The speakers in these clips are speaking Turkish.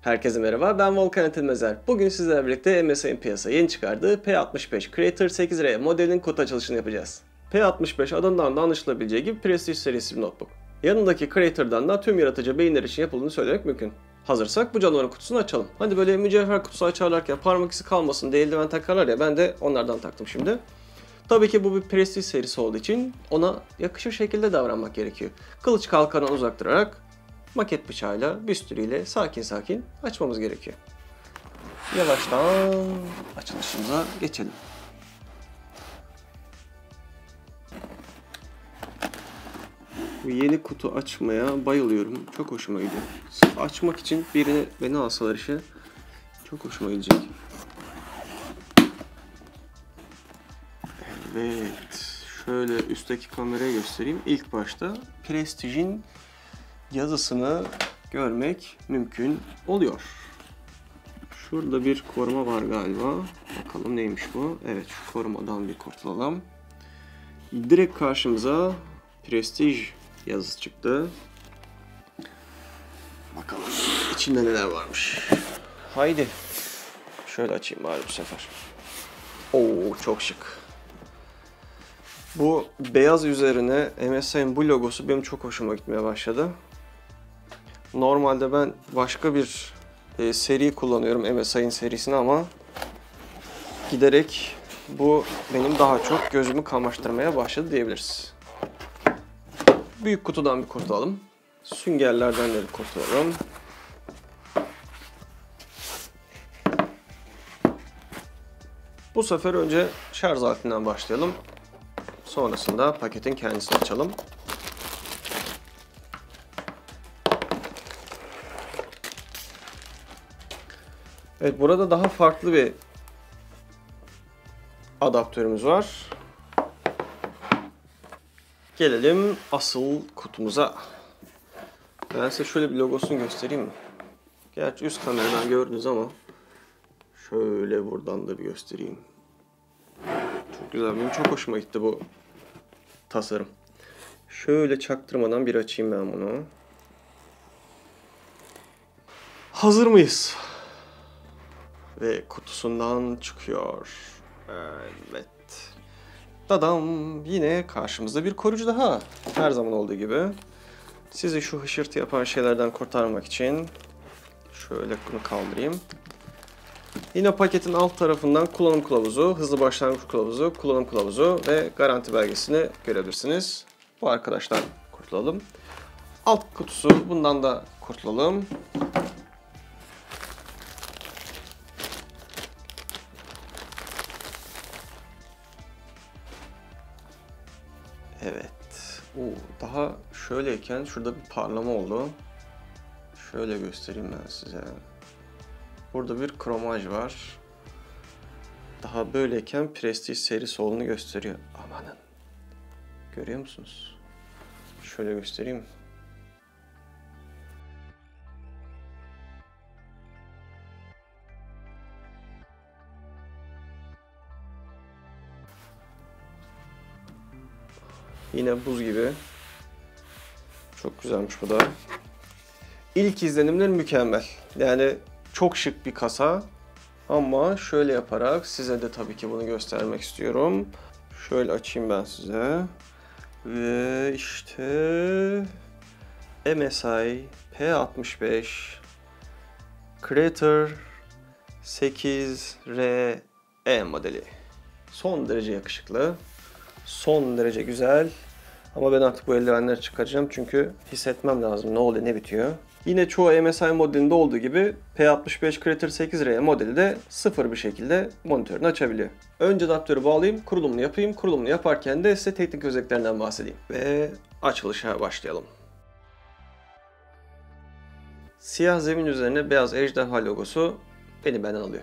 Herkese merhaba, ben Volkan Atilmezer. Bugün sizlerle birlikte MSI'nin piyasaya yeni çıkardığı P65 Creator 8R modelinin kutu açılışını yapacağız. P65 adından da anlaşılabileceği gibi Prestige serisi bir notebook. Yanındaki Creator'dan da tüm yaratıcı beyinler için yapıldığını söylemek mümkün. Hazırsak bu canavarın kutusunu açalım. Hadi böyle mücevher kutusu açarlarken parmak izi kalmasın diye eldiven takarlar ya ben de onlardan taktım şimdi. Tabii ki bu bir Prestige serisi olduğu için ona yakışır şekilde davranmak gerekiyor. Kılıç kalkandan uzak durarak maket bıçağıyla, büstürüyle sakin sakin açmamız gerekiyor. Yavaştan açılışımıza geçelim. Bu yeni kutu açmaya bayılıyorum. Çok hoşuma gidiyor. Açmak için birini beni alsalar işe çok hoşuma gidecek. Evet. Şöyle üstteki kameraya göstereyim. İlk başta Prestige'in yazısını görmek mümkün oluyor. Şurada bir koruma var galiba. Bakalım neymiş bu? Evet şu korumadan bir kurtulalım. Direkt karşımıza Prestige yazısı çıktı. Bakalım içinde neler varmış. Haydi. Şöyle açayım bari bu sefer. Oo çok şık. Bu beyaz üzerine MSI'nin bu logosu benim çok hoşuma gitmeye başladı. Normalde ben başka bir e, seri kullanıyorum MSI'nin serisini ama giderek bu benim daha çok gözümü kamaştırmaya başladı diyebiliriz. Büyük kutudan bir kurtulalım. Süngerlerden de bir kurtulalım. Bu sefer önce şarj aletinden başlayalım. Sonrasında paketin kendisini açalım. Evet burada daha farklı bir adaptörümüz var. Gelelim asıl kutumuza. Ben size şöyle bir logosunu göstereyim mi? Gerçi üst kameradan gördünüz ama şöyle buradan da bir göstereyim. Çok güzel. Benim çok hoşuma gitti bu tasarım. Şöyle çaktırmadan bir açayım ben bunu. Hazır mıyız? Ve kutusundan çıkıyor. Evet. Dadam yine karşımızda bir koruyucu daha. Her zaman olduğu gibi. Sizi şu hışırtı yapan şeylerden kurtarmak için şöyle bunu kaldırayım. Yine paketin alt tarafından kullanım kılavuzu, hızlı başlangıç kılavuzu, kullanım kılavuzu ve garanti belgesini görebilirsiniz. Bu arkadaşlar kurtulalım. Alt kutusu bundan da kurtulalım. Evet. Oo, daha şöyleyken şurada bir parlama oldu. Şöyle göstereyim ben size. Burada bir kromaj var. Daha böyleyken Prestige serisi olduğunu gösteriyor. Amanın. Görüyor musunuz? Şöyle göstereyim. Yine buz gibi. Çok güzelmiş bu da. İlk izlenimler mükemmel. Yani çok şık bir kasa. Ama şöyle yaparak size de tabii ki bunu göstermek istiyorum. Şöyle açayım ben size. Ve işte MSI P65 Creator 8RE modeli. Son derece yakışıklı. Son derece güzel. Ama ben artık bu eldivenleri çıkaracağım çünkü hissetmem lazım ne oluyor ne bitiyor. Yine çoğu MSI modelinde olduğu gibi P65 Creator 8R modeli de sıfır bir şekilde monitörünü açabiliyor. Önce adaptörü bağlayayım, kurulumunu yapayım. Kurulumunu yaparken de size teknik özelliklerinden bahsedeyim. Ve açılışa başlayalım. Siyah zemin üzerine beyaz ejderha logosu beni benden alıyor.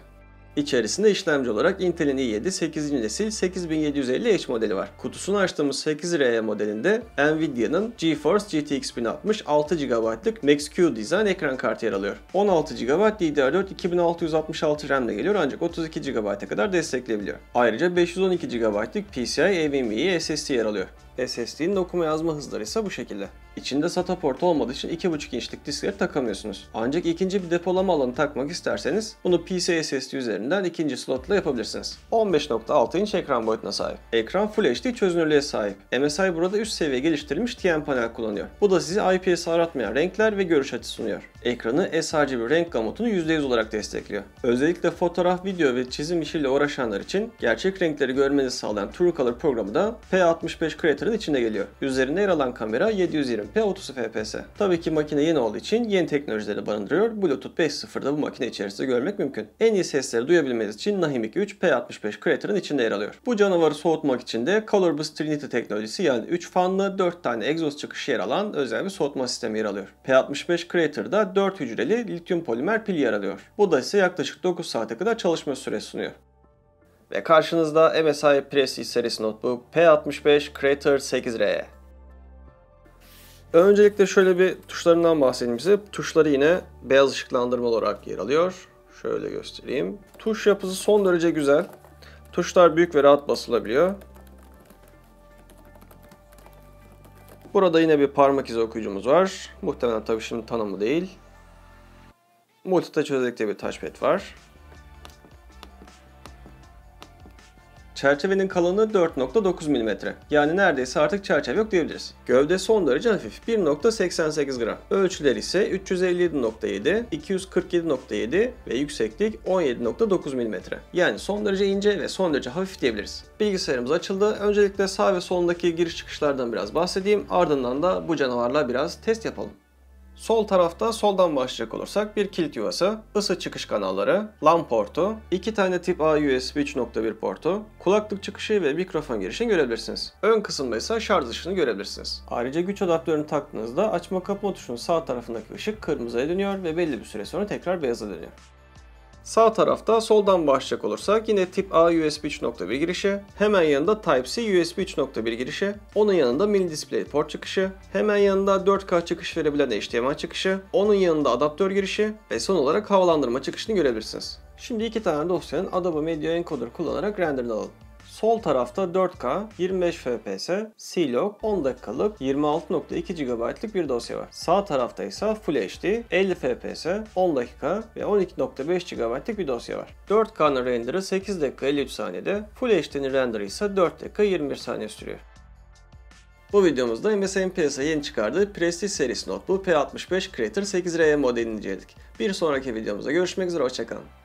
İçerisinde işlemci olarak Intel'in i7 8. nesil 8750H modeli var. Kutusunu açtığımız 8R modelinde Nvidia'nın GeForce GTX 1060 6 GB'lık Max-Q Design ekran kartı yer alıyor. 16 GB DDR4 2666 RAM ile geliyor ancak 32 GB'a kadar destekleyebiliyor. Ayrıca 512 GB'lık PCI NVMe SSD yer alıyor. SSD'nin okuma yazma hızları ise bu şekilde. İçinde SATA portu olmadığı için 2.5 inçlik diskleri takamıyorsunuz. Ancak ikinci bir depolama alanı takmak isterseniz bunu PC SSD üzerinden ikinci slotla yapabilirsiniz. 15.6 inç ekran boyutuna sahip. Ekran Full HD çözünürlüğe sahip. MSI burada üst seviye geliştirilmiş TN panel kullanıyor. Bu da size IPS aratmayan renkler ve görüş açısı sunuyor. Ekranı sRGB renk gamutunu %100 olarak destekliyor. Özellikle fotoğraf, video ve çizim işiyle uğraşanlar için gerçek renkleri görmenizi sağlayan TrueColor programı da P65 Creator'ın içinde geliyor. Üzerinde yer alan kamera 720p 30 fps. Tabii ki makine yeni olduğu için yeni teknolojileri barındırıyor. Bluetooth 5.0'da bu makine içerisinde görmek mümkün. En iyi sesleri duyabilmeniz için Nahim 2.3 P65 Creator'ın içinde yer alıyor. Bu canavarı soğutmak için de Color Trinity teknolojisi yani 3 fanlı 4 tane egzoz çıkışı yer alan özel bir soğutma sistemi yer alıyor. P65 Creator'da 4 hücreli lityum polimer pil yer alıyor. Bu da ise yaklaşık 9 saate kadar çalışma süresi sunuyor. Ve karşınızda MSI Prestige serisi notebook P65 Creator 8R. Öncelikle şöyle bir tuşlarından bahsedeyim size. Tuşları yine beyaz ışıklandırma olarak yer alıyor. Şöyle göstereyim. Tuş yapısı son derece güzel. Tuşlar büyük ve rahat basılabiliyor. Burada yine bir parmak izi okuyucumuz var. Muhtemelen tabii şimdi tanımı değil. Multitouch özellikle bir touchpad var. Çerçevenin kalınlığı 4.9 mm. Yani neredeyse artık çerçeve yok diyebiliriz. Gövde son derece hafif 1.88 gram. Ölçüler ise 357.7, 247.7 ve yükseklik 17.9 mm. Yani son derece ince ve son derece hafif diyebiliriz. Bilgisayarımız açıldı. Öncelikle sağ ve solundaki giriş çıkışlardan biraz bahsedeyim. Ardından da bu canavarla biraz test yapalım. Sol tarafta soldan başlayacak olursak bir kilit yuvası, ısı çıkış kanalları, LAN portu, iki tane tip A USB 3.1 portu, kulaklık çıkışı ve mikrofon girişini görebilirsiniz. Ön kısımda ise şarj ışığını görebilirsiniz. Ayrıca güç adaptörünü taktığınızda açma kapama tuşunun sağ tarafındaki ışık kırmızıya dönüyor ve belli bir süre sonra tekrar beyaza dönüyor. Sağ tarafta soldan başlayacak olursak yine tip A USB 3.1 girişi, hemen yanında Type-C USB 3.1 girişi, onun yanında mini display port çıkışı, hemen yanında 4K çıkış verebilen HDMI çıkışı, onun yanında adaptör girişi ve son olarak havalandırma çıkışını görebilirsiniz. Şimdi iki tane dosyanın Adobe Media Encoder kullanarak renderini alalım. Sol tarafta 4K 25 FPS C-Log 10 dakikalık 26.2 GB'lık bir dosya var. Sağ tarafta ise Full HD 50 FPS 10 dakika ve 12.5 GB'lık bir dosya var. 4K'nın renderı 8 dakika 53 saniyede, Full HD'nin renderı ise 4 dakika 21 saniye sürüyor. Bu videomuzda MSI'nin piyasaya yeni çıkardığı Prestige serisi notebook P65 Creator 8R modelini inceledik. Bir sonraki videomuzda görüşmek üzere, hoşçakalın.